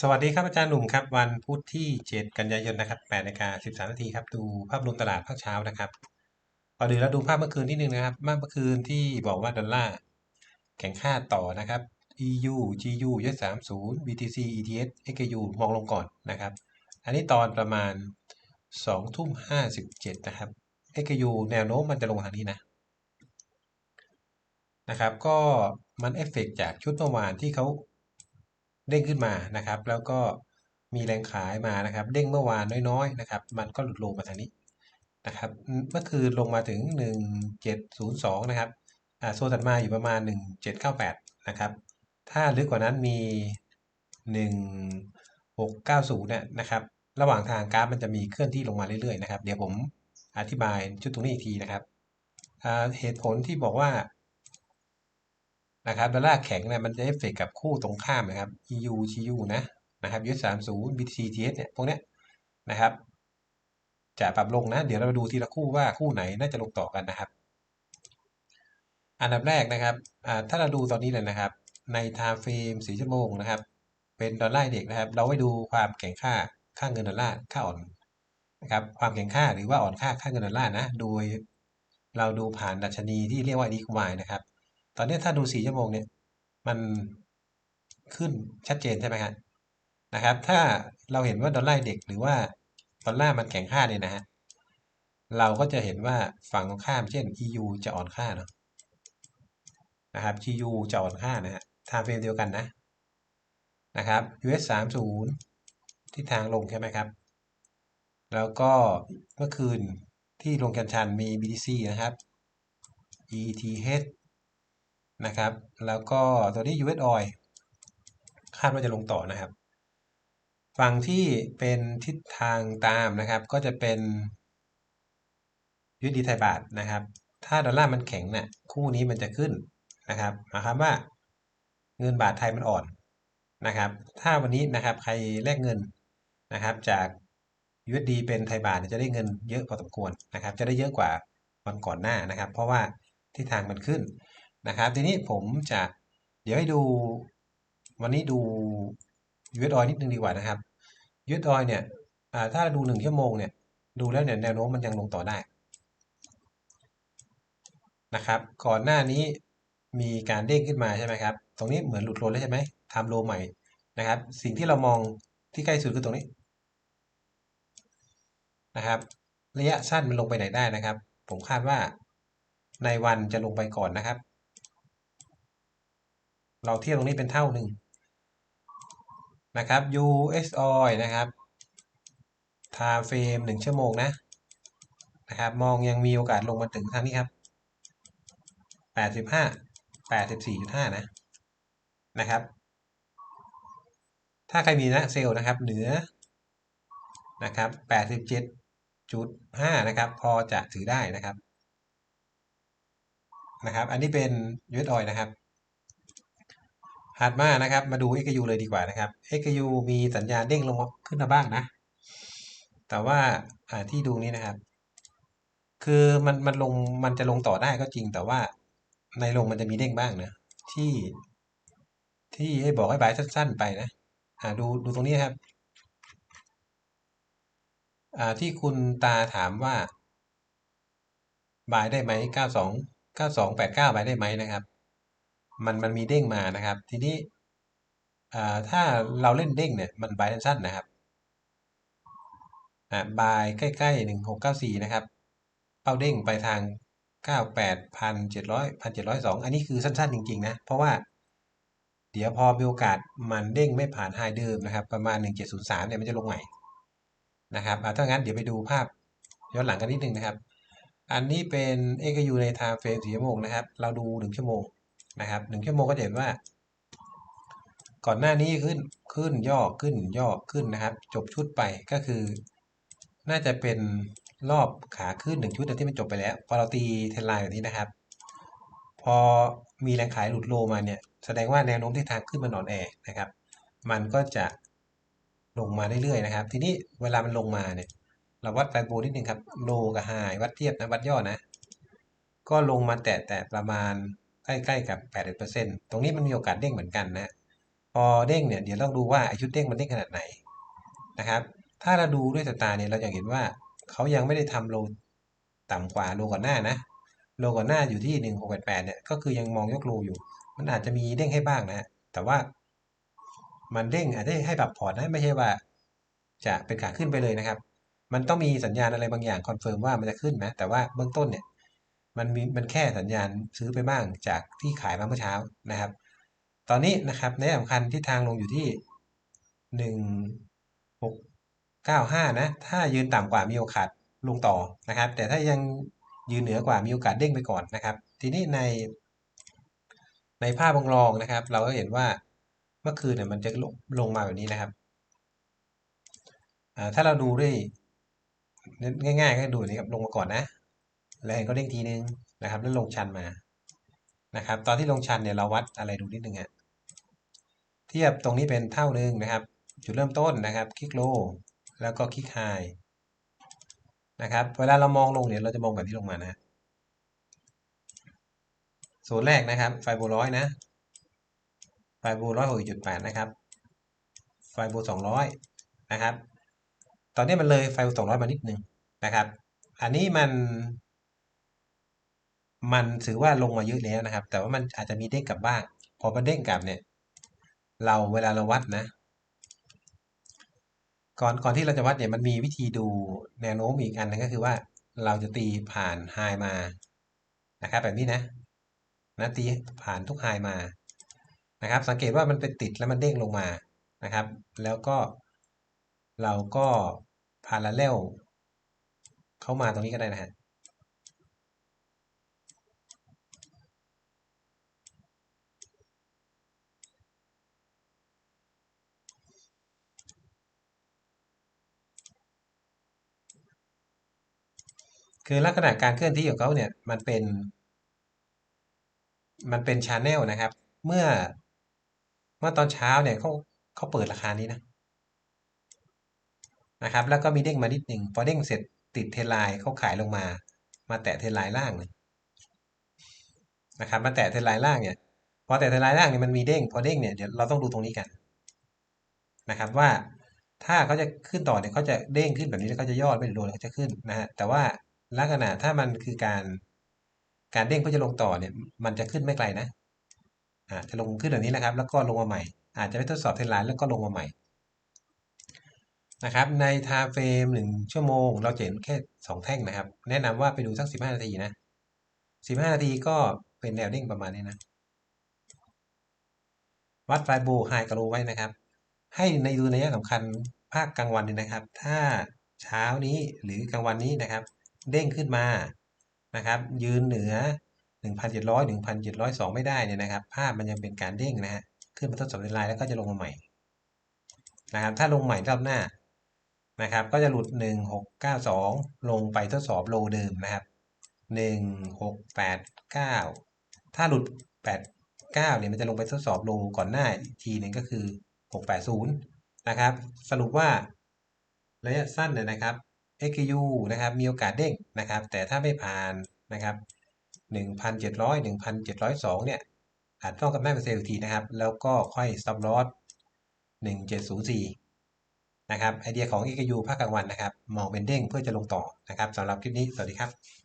สวัสดีครับอาจารย์หนุ่มครับ วันพุธที่ 7 กันยายนนะครับ8นาฬิกา13นาทีครับดูภาพรวมตลาดภาคเช้านะครับก่อนอื่นเราดูภาพเมื่อคืนที่หนึ่งนะครับเมื่อคืนที่บอกว่าดอลลาร์แข็งค่าต่อนะครับ EU GU US 30 BTC ETH XAU มองลงก่อนนะครับ อันนี้ตอนประมาณ2ทุ่ม57นะครับ XAU แนวโน้มมันจะลงทางนี้นะนะครับ ก็มันเอฟเฟกจากชุดเมื่อวานที่เขา เด้งขึ้นมานะครับ แล้วก็มีแรงขายมานะครับ เด้งเมื่อวานน้อยๆนะครับ มันก็หลุดลงมาทางนี้นะครับ เมื่อคืนลงมาถึง 1702 นะครับโซนถัดมาอยู่ประมาณ 1798 นะครับ ถ้าลึกกว่านั้นมี 1690 เนี่ยนะครับ ระหว่างทางกราฟมันจะมีเคลื่อนที่ลงมาเรื่อยๆนะครับ เดี๋ยวผมอธิบายชุดตรงนี้อีกทีนะครับ เหตุผลที่บอกว่า นะครับดอลลาร์แข็งเนี่ยมันจะเอฟเฟกกับคู่ตรงข้ามนะครับ EU GU นะนะครับ US 30 BTC TS เนี่ยพวกเนี้ยนะครับจะปรับลงนะ เดี๋ยวเรามาดูทีละคู่ว่าคู่ไหนน่าจะลงต่อกันนะครับ อันดับแรกนะครับถ้าเราดูตอนนี้เลยนะครับ ใน time frame 4ชั่วโมงนะครับ เป็นดอลลาร์เด็กนะครับ เราไว้ดูความแข็งค่าค่าเงินดอลลาร์ค่าอ่อนนะครับความแข็งค่าหรือว่าอ่อนค่าค่าเงินดอลลาร์นะ โดยเราดูผ่านดัชนีที่เรียกว่าดีควายนะครับ ตอนนี้ถ้าดูสี่ชั่วโมงเนี่ยมันขึ้นชัดเจนใช่ไหมครับนะครับ ถ้าเราเห็นว่าดอลลาร์เด็กหรือว่าดอลลาร์มันแข็งค่าเนี่ยนะฮะเราก็จะเห็นว่าฝั่งตรงข้ามเช่น EU จะอ่อนค่าเนาะนะครับ GU จะอ่อนค่านะฮะทางเฟรมเดียวกันนะนะครับ US 30ที่ทางลงใช่ไหมครับ แล้วก็เมื่อคืนที่ลงกันชันมี BTC นะครับ ETH นะครับ แล้วก็ตัวนี้ US Oil คาดว่าจะลงต่อนะครับ ฝั่งที่เป็นทิศทางตามนะครับ ก็จะเป็นยุดีไทยบาทนะครับ ถ้าดอลลาร์มันแข็งเนะ่ยคู่นี้มันจะขึ้นนะครับหมายความว่าเงินบาทไทยมันอ่อนนะครับ ถ้าวันนี้นะครับใครแลกเงินนะครับ จาก USD เป็นไทยบาทจะได้เงินเยอะพอสมควรนะครับ จะได้เยอะกว่าวันก่อนหน้านะครับ เพราะว่าทิศทางมันขึ้น นะครับ ทีนี้ผมจะเดี๋ยวให้ดูวันนี้ดูยูเอสออยนิดนึงดีกว่านะครับยูเอสออยเนี่ยถ้าดูหนึ่งชั่วโมงเนี่ยดูแล้วเนี่ยแนวโน้มมันยังลงต่อได้นะครับ ก่อนหน้านี้มีการเด้งขึ้นมาใช่ไหมครับ ตรงนี้เหมือนหลุดโลแล้วใช่ไหมทำโลใหม่นะครับ สิ่งที่เรามองที่ใกล้สุดคือตรงนี้นะครับ ระยะสั้นมันลงไปไหนได้นะครับ ผมคาดว่าในวันจะลงไปก่อนนะครับ เราเทียบตรงนี้เป็นเท่าหนึ่งนะครับ US oil นะครับ time frame หนึ่งชั่วโมงนะนะครับ มองยังมีโอกาสลงมาถึงทางนี้ครับแปดสิบห้าแปดสิบสี่จุดห้านะ นะครับ ถ้าใครมีนะเซลล์นะครับ เหนือ นะครับแปดสิบเจ็ดจุดห้านะครับ พอจะถือได้นะครับ นะครับ อันนี้เป็น US oil นะครับ ถัดมานะครับ มาดู XU เลยดีกว่านะครับ XU มีสัญญาณเด้งลงขึ้นมาบ้างนะ แต่ว่าที่ดูนี้นะครับ คือมันมันลงมันจะลงต่อได้ก็จริง แต่ว่าในลงมันจะมีเด้งบ้างนะที่ ที่ให้บอกให้บายสั้น ๆ ไปนะอ่าดูดูตรงนี้ครับอ่าที่คุณตาถามว่าบายได้ไหมเก้าสองเก้าสองแปดเก้าบายได้ไหมนะครับ มันมันมีเด้งมานะครับ ทีนี้ถ้าเราเล่นเด้งเนี่ยมันบายสั้นนะครับบายใกล้ๆหนึ่งหกเก้าสี่นะครับเป้าเด้งไปทางเก้าแปดพันเจ็ดร้อยพันเจ็ดร้อยสองอันนี้คือสั้นๆจริงๆนะเพราะว่าเดี๋ยวพอมีโอกาสมันเด้งไม่ผ่านไฮเดิมนะครับ ประมาณหนึ่งเจ็ดศูนย์สามเนี่ยมันจะลงใหม่นะครับถ้างั้นเดี๋ยวไปดูภาพย้อนหลังกันนิดนึงนะครับ อันนี้เป็นเอกยูในไทม์เฟรมสี่ชั่วโมงนะครับ เราดูหนึ่งชั่วโมง นะครับหนึ่งชั่วโมงก็จะเห็นว่า ก่อนหน้านี้ขึ้นขึ้นย่อขึ้นย่อขึ้นนะครับ จบชุดไปก็คือ น่าจะเป็นรอบขาขึ้นหนึ่งชุดที่มันจบไปแล้ว พอเราตีเทนไลน์แบบนี้นะครับ พอมีแรงขายหลุดโลมาเนี่ย แสดงว่าแนวโน้มที่ทางขึ้นมันอ่อนแอนะครับ มันก็จะลงมาเรื่อยๆนะครับ ทีนี้เวลามันลงมาเนี่ย เราวัดแฟนโบนิดนึงครับโลกับไฮวัดเทียบนะวัดย่อนะ ก็ลงมาแตะแต่ประมาณ ใกล้ๆกับ 80%ตรงนี้มันมีโอกาสเด้งเหมือนกันนะพอเด้งเนี่ยเดี๋ยวต้องดูว่าไอชุดเด้งมันเด้งขนาดไหนนะครับ ถ้าเราดูด้วยสายตาเนี่ยเราจะเห็นว่าเขายังไม่ได้ทำโลต่ำกว่าโลก่อนหน้านะโลก่อนหน้าอยู่ที่หนึ่งหกแปดแปดเนี่ยก็คือยังมองยกโลอยู่ มันอาจจะมีเด้งให้บ้างนะแต่ว่ามันเด้งอาจจะให้ปรับพอร์ตนะไม่ใช่ว่า จะเป็นขาขึ้นไปเลยนะครับ มันต้องมีสัญญาณอะไรบางอย่างคอนเฟิร์มว่ามันจะขึ้นนะแต่ว่าเบื้องต้นเนี่ย มันมีมันแค่สัญญาณซื้อไปบ้างจากที่ขายมาเมื่อเช้านะครับ ตอนนี้นะครับในสำคัญที่ทางลงอยู่ที่หนึ่งหกเก้าห้านะ ถ้ายืนต่ำกว่ามีโอกาสลงต่อนะครับ แต่ถ้ายังยืนเหนือกว่ามีโอกาสเด้งไปก่อนนะครับ ทีนี้ใน ในภาพวงรองนะครับ เราก็เห็นว่าเมื่อคืนเนี่ยมันจะลงลงมาแบบนี้นะครับถ้าเราดูด้วยง่ายๆก็ดูนี้ครับลงมาก่อนนะ แล้วเห็นก็เด้งทีนึงนะครับ แล้วลงชันมานะครับ ตอนที่ลงชันเนี่ยเราวัดอะไรดูนิดนึงฮะเทียบตรงนี้เป็นเท่านึงนะครับ จุดเริ่มต้นนะครับ คลิกโลแล้วก็คลิกไฮนะครับ เวลาเรามองลงเนี่ยเราจะมองแบบที่ลงมานะโซนแรกนะครับ ไฟโบร้อยนะไฟโบร้อยหกจุดแปดนะครับ ไฟโบสองร้อยนะครับ ตอนนี้มันเลยไฟโบสองร้อยมานิดนึงนะครับ อันนี้มัน มันถือว่าลงมาเยอะแล้วนะครับ แต่ว่ามันอาจจะมีเด้งกลับบ้าง พอมันเด้งกลับเนี่ย เราเวลาเราวัดนะ ก่อนก่อนที่เราจะวัดเนี่ยมันมีวิธีดูแนวโน้มอีกอันนึงก็คือว่าเราจะตีผ่านไฮมานะครับแบบนี้นะนะตีผ่านทุกไฮมานะครับ สังเกตว่ามันเป็นติดแล้วมันเด้งลงมานะครับ แล้วก็เราก็พาราเลลเข้ามาตรงนี้ก็ได้นะฮะ คือลักษณะการเคลื่อนที่ของเขาเนี่ยมันเป็น มันเป็นชาแนลนะครับ เมื่อเมื่อตอนเช้าเนี่ยเขาเขาเปิดราคานี้นะนะครับ แล้วก็มีเด้งมานิดหนึ่งพอเด้งเสร็จติดเทลายเขาขายลงมา มาแตะเทลายล่างเลยนะครับ มาแตะเทลายล่างเนี่ยพอแตะเทลายล่างเนี่ยมันมีเด้งพอเด้งเนี่ยเดี๋ยวเราต้องดูตรงนี้กันนะครับว่าถ้าเขาจะขึ้นต่อเนี่ยเขาจะเด้งขึ้นแบบนี้แล้วเขาจะยอดไม่โดนเขาจะขึ้นนะฮะแต่ว่า ลักษณะถ้ามันคือการการเด้งเพื่อจะลงต่อเนี่ยมันจะขึ้นไม่ไกลนะอ่าจะลงขึ้นแบบนี้นะครับ แล้วก็ลงมาใหม่ อาจจะไปทดสอบเทรนไลน์แล้วก็ลงมาใหม่นะครับในไทม์เฟรมหนึ่งชั่วโมง เราเห็นแค่สองแท่งนะครับ แนะนำว่าไปดูสักสิบห้านาทีนะสิบห้านาทีก็เป็นแนวเด้งประมาณนี้นะ วัดไฟโบไฮกับโลไว้นะครับ ให้ในดูในยะสำคัญภาคกลางวันนี่นะครับ ถ้าเช้านี้หรือกลางวันนี้นะครับ เด้งขึ้นมานะครับ ยืนเหนือ 1,700 1,702 ไม่ได้เนี่ยนะครับ ภาพมันยังเป็นการเด้งนะฮะขึ้นมาทดสอบในไลน์แล้วก็จะลงมาใหม่นะครับ ถ้าลงใหม่รอบหน้านะครับ ก็จะหลุด 1692 ลงไปทดสอบโลเดิมนะครับ 1689 ถ้าหลุด 89เนี่ยมันจะลงไปทดสอบโลก่อนหน้าอีกทีหนึ่งก็คือ 680 นะครับ สรุปว่าระยะสั้นเนี่ยนะครับ XU นะครับมีโอกาสเด้งนะครับ แต่ถ้าไม่ผ่านนะครับ 1,700 1,702 เนี่ยอาจต้องกับแม่เป็นเซลล์ทีนะครับ แล้วก็ค่อย stop loss 1704 นะครับไอเดียของ XU ภาคกลางวันนะครับ มองเป็นเด้งเพื่อจะลงต่อนะครับสำหรับคลิปนี้ สวัสดีครับ